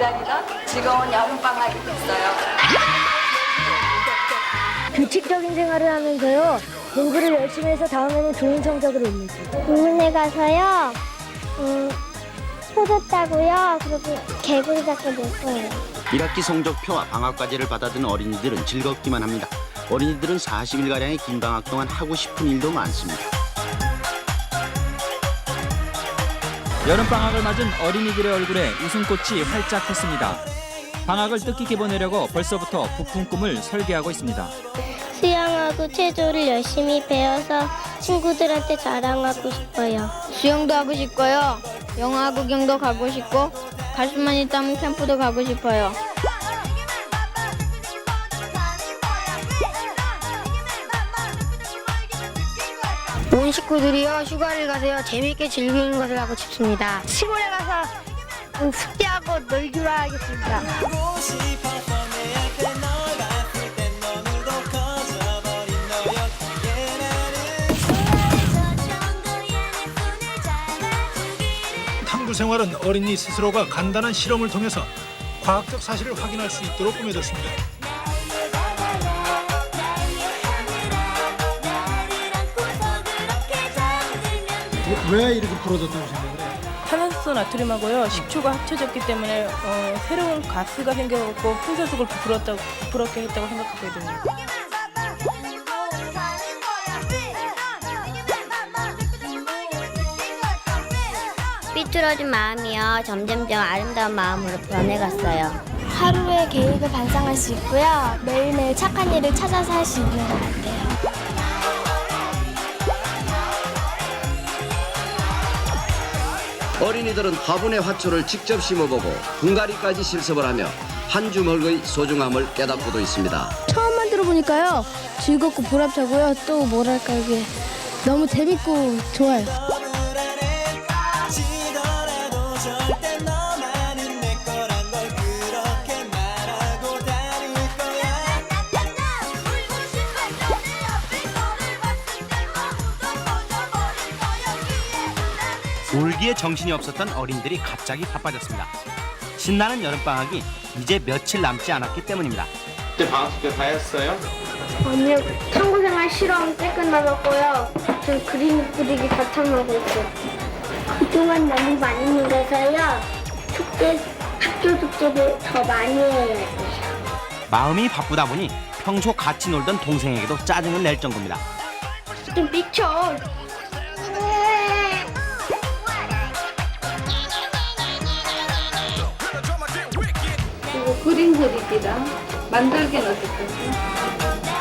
기다리던 즐거운 여름방학이 됐어요. 규칙적인 생활을 하면서요. 공부를 열심히 해서 다음에는 좋은 성적을 올리죠. 공원에 가서요. 음, 포도 따고요. 그리고 개구리 잡고 놀 거예요. 1학기 성적표와 방학과제를 받아든 어린이들은 즐겁기만 합니다. 어린이들은 40일가량의 긴 방학 동안 하고 싶은 일도 많습니다. 여름방학을 맞은 어린이들의 얼굴에 웃음꽃이 활짝 폈습니다. 방학을 뜻깊게 보내려고 벌써부터 부푼 꿈을 설계하고 있습니다. 수영하고 체조를 열심히 배워서 친구들한테 자랑하고 싶어요. 수영도 하고 싶고요. 영화 구경도 가고 싶고 갈 수만 있다면 캠프도 가고 싶어요. 온 식구들이요 휴가를 가세요 재미있게 즐기는 것을 하고 싶습니다. 시골에 가서 숙제하고 놀기로 하겠습니다. 탐구 생활은 어린이 스스로가 간단한 실험을 통해서 과학적 사실을 확인할 수 있도록 꾸며졌습니다. 왜 이렇게 벌어졌다고 생각을 해요? 탄산수 나트륨하고요 식초가 합쳐졌기 때문에 어, 새로운 가스가 생겨갖고 풍선속을 부풀었다고 부풀었게 했다고 생각하거든요. 삐뚤어진 마음이요 점점점 아름다운 마음으로 변해갔어요. 하루의 계획을 반성할 수 있고요. 매일매일 착한 일을 찾아서 할 수 있는 것 같아요. 어린이들은 화분의 화초를 직접 심어보고 분갈이까지 실습을 하며 한 주먹의 소중함을 깨닫고도 있습니다. 처음 만들어 보니까요. 즐겁고 보람차고요. 또 뭐랄까 이게 너무 재밌고 좋아요. 놀기에 정신이 없었던 어린이들이 갑자기 바빠졌습니다. 신나는 여름방학이 이제 며칠 남지 않았기 때문입니다. 아니요, 탐구생활 실험 때 끝나갔고요. 지금 그림 그리기 바탕하고 있어요. 그동안 너무 많이 놀아서요. 축제, 학교 축제를 더 많이 해야 돼요. 마음이 바쁘다 보니 평소 같이 놀던 동생에게도 짜증을 낼 정도입니다. 좀 미쳐. 그림 그리기랑 만들기는 어떨까요?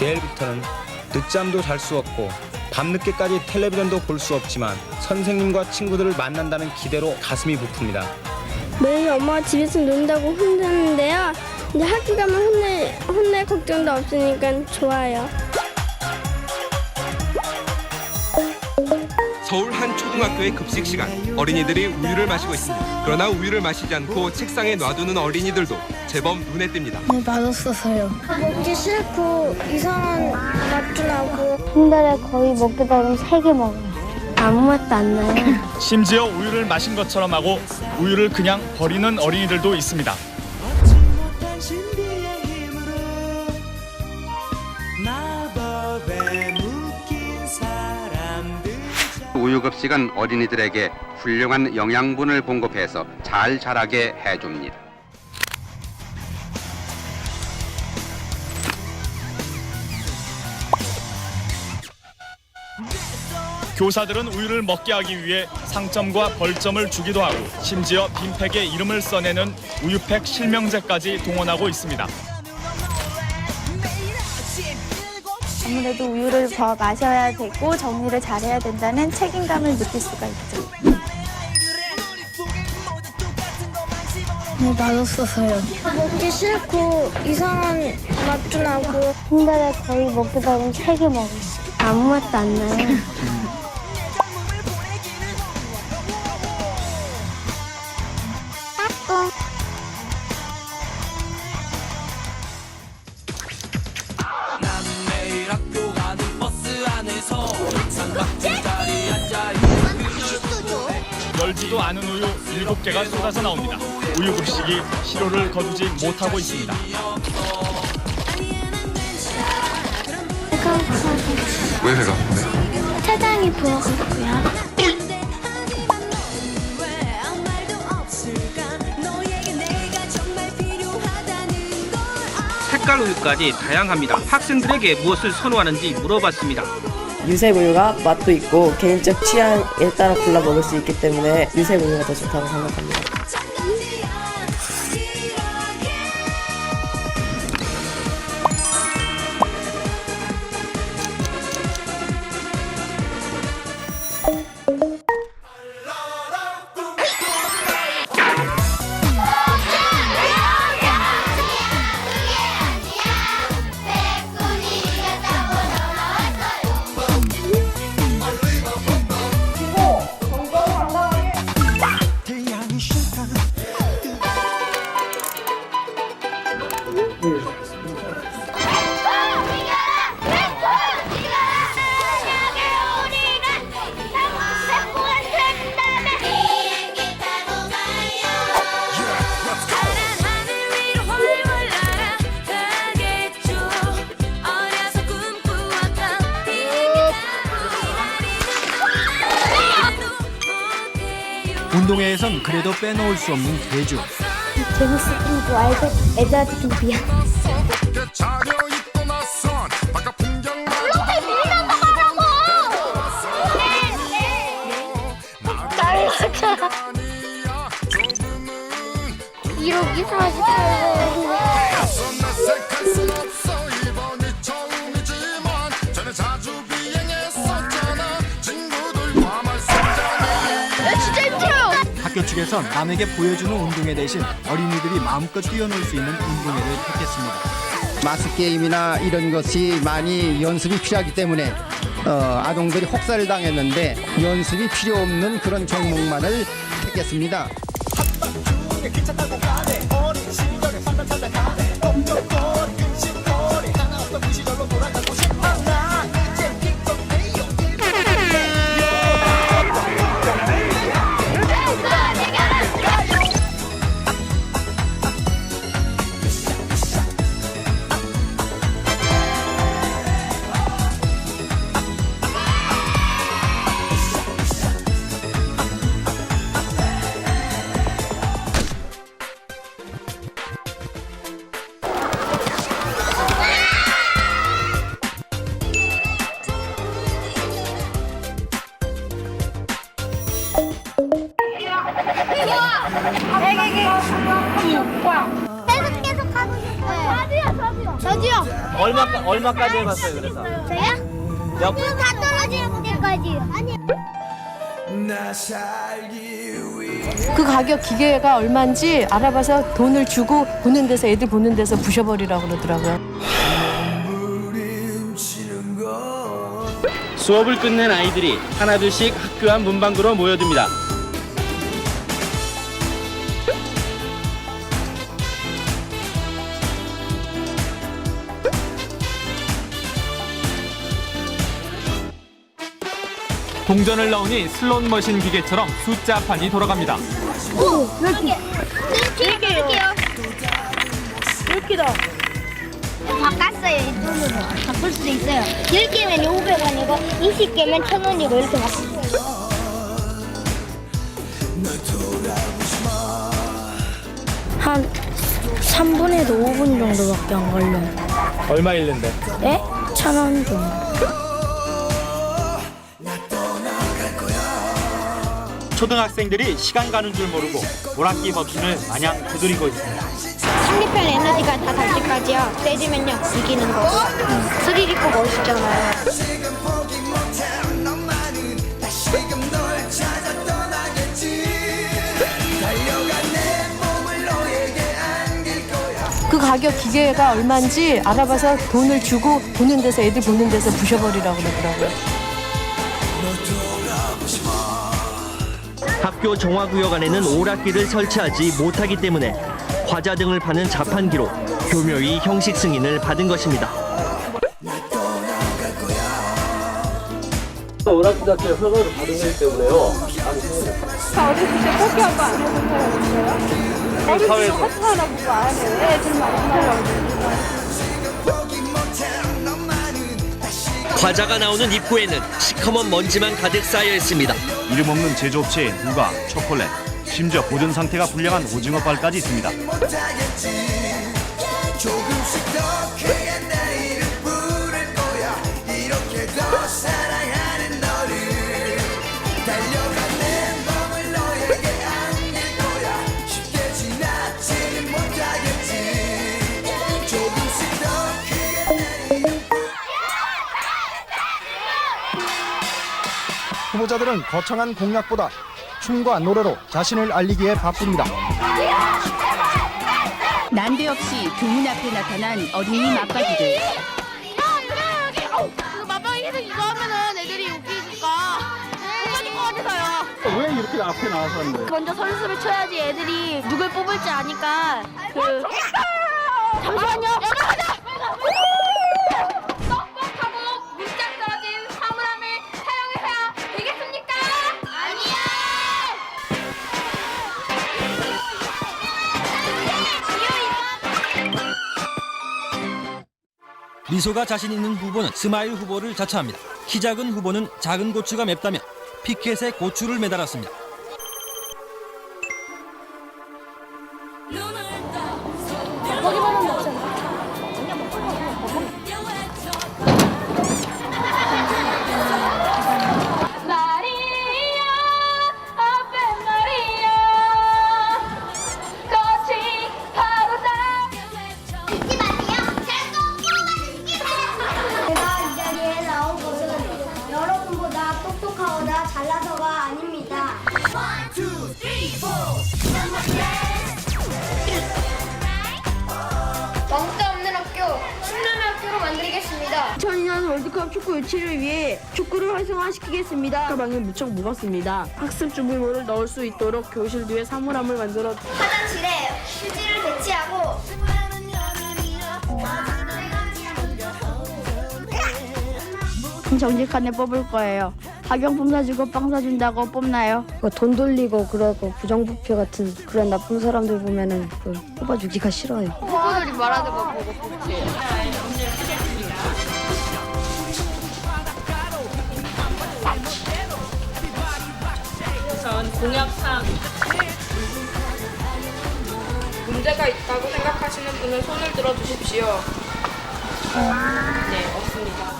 내일부터는 늦잠도 잘 수 없고 밤늦게까지 텔레비전도 볼 수 없지만 선생님과 친구들을 만난다는 기대로 가슴이 부픕니다. 매일 엄마가 집에서 논다고 혼자는데요. 이제 학교 가면 혼낼, 혼낼 걱정도 없으니까 좋아요. 초등학교의 급식 시간 어린이들이 우유를 마시고 있습니다. 그러나 우유를 마시지 않고 책상에 놔두는 어린이들도 제법 눈에 띕니다. 네, 맛없어서요. 먹기 싫고 이상한 맛도 나고 한 달에 거의 먹기다 보면 세개 먹어요. 아무 맛도 안 나요. 심지어 우유를 마신 것처럼 하고 우유를 그냥 버리는 어린이들도 있습니다. 우유급 식은 어린이들에게 훌륭한 영양분을 공급해서 잘 자라게 해줍니다. 교사들은 우유를 먹게 하기 위해 상점과 벌점을 주기도 하고 심지어 빈팩에 이름을 써내는 우유팩 실명제까지 동원하고 있습니다. 아무래도 우유를 더 마셔야 되고 정리를 잘해야 된다는 책임감을 느낄 수가 있죠. 네, 맛없어서요. 먹기 싫고 이상한 맛도 나고 한 달에 거의 먹기다 보면 세개 먹어요. 아무 맛도 안 나요. 실효를 거두지 못하고 있습니다. 왜 배가 고픈데? 사장이 부어갖고요. 색깔 우유까지 다양합니다. 학생들에게 무엇을 선호하는지 물어봤습니다. 유색 우유가 맛도 있고 개인적 취향에 따라 골라 먹을 수 있기 때문에 유색 우유가 더 좋다고 생각합니다. 운동회에선 그래도 빼놓을 수 없는 대주. 재밌었던 줄 알고 애들한테 좀 미안. 학교 측에선 남에게 보여주는 운동회 대신 어린이들이 마음껏 뛰어놀 수 있는 운동회를 택했습니다. 마스 게임이나 이런 것이 많이 연습이 필요하기 때문에 어, 아동들이 혹사를 당했는데 연습이 필요 없는 그런 종목만을 택했습니다. 얼마 얼마까지 해봤어요? 그래서 저요? 지금 다 떨어지는 무대까지. 아니. 그 가격 기계가 얼마인지 알아봐서 돈을 주고 보는 데서 애들 보는 데서 부셔버리라고 그러더라고요. 수업을 끝낸 아이들이 하나둘씩 학교 앞 문방구로 모여듭니다. 동전을 넣으니 슬롯 머신 기계처럼 숫자판이 돌아갑니다. 오, 몇 개? 몇 개요? 몇 개다. 바꿨어요, 이 돈으로. 바꿀 수도 있어요. 10개면 500원이고, 20개면 1000원이고, 이렇게 바꿨어요. 한 3분에서 5분 정도밖에 안 걸려요. 얼마 잃는데? 예? 천 원 정도. 초등학생들이 시간 가는 줄 모르고 오락기 버튼을 마냥 두드리고 있습니다. 상대편 에너지가 다달 때까지요. 때리면요, 이기는 거고. 스릴 있고 멋있잖아요. 그 가격 기계가 얼마인지 알아봐서 돈을 주고 보는 데서 애들 보는 데서 부셔버리라고 그러더라고요. 학교 정화구역 안에는 오락기를 설치하지 못하기 때문에 과자 등을 파는 자판기로 교묘히 형식 승인을 받은 것입니다. 고등학교 허가를 받은 거기 때문에요. 다 어렸을 때 해본 사람 있어요? 어렸을 때 사회에서. 하트하라고 거안 해요. 애들만 하라고. 과자가 나오는 입구에는 시커먼 먼지만 가득 쌓여 있습니다. 이름 없는 제조업체에 누가, 초콜릿, 심지어 보존 상태가 불량한 오징어빨까지 있습니다. 조금씩 더 후보자들은 거창한 공약보다 춤과 노래로 자신을 알리기에 바쁩니다. 난데없이 교문 앞에 나타난 어린이 맞박이들. 맞박이에서 이거 하면은 애들이 웃기니까 뽑아줄 것 같아서요. 왜 이렇게 앞에 나와서 하는데? 먼저 선수를 쳐야지 애들이 누굴 뽑을지 아니까 그 잠시만요. 미소가 자신 있는 후보는 스마일 후보를 자처합니다. 키 작은 후보는 작은 고추가 맵다며 피켓에 고추를 매달았습니다. 2002년 월드컵 축구 유치를 위해 축구를 활성화시키겠습니다. 가방에 무척 무겁습니다. 학습 준비물을 넣을 수 있도록 교실 뒤에 사물함을 만들어 화장실에 휴지를 배치하고 정직한 애 뽑을 거예요. 학용품 사주고 빵 사준다고 뽑나요? 돈 돌리고 그러고 부정부패 같은 그런 나쁜 사람들 보면은 그 뽑아주기가 싫어요. 후보들이 말하는 거 보고 뽑지. 우선 공약상 문제가 있다고 생각하시는 분은 손을 들어 주십시오. 네, 없습니다.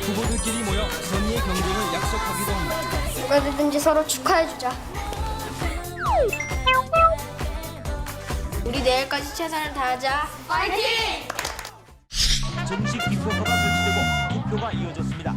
후보들끼리 모여 선의의 경쟁을 약속하기도 합니다. 되든지 서로 축하해주자. 우리 내일까지 최선을 다하자. 파이팅! 정식 입구가 설치되고 투표가 이어졌습니다.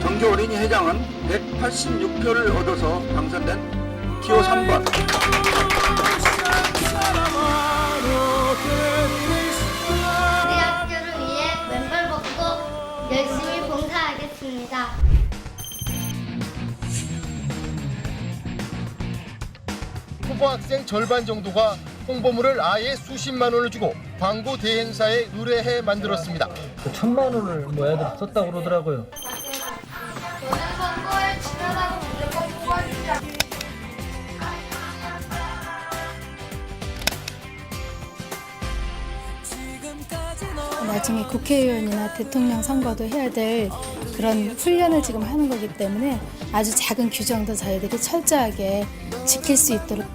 정교 어린이 회장은 186표를 얻어서 당선된 기호 3번 봉사하겠습니다. 후보 학생 절반 정도가 홍보물을 아예 수십만 원을 주고 광고 대행사에 의뢰해 만들었습니다. 천만 원을 뭐 애들 썼다고 그러더라고요. 나중에 국회의원이나 대통령 선거도 해야 될 그런 훈련을 지금 하는 거기 때문에 아주 작은 규정도 저희들이 철저하게 지킬 수 있도록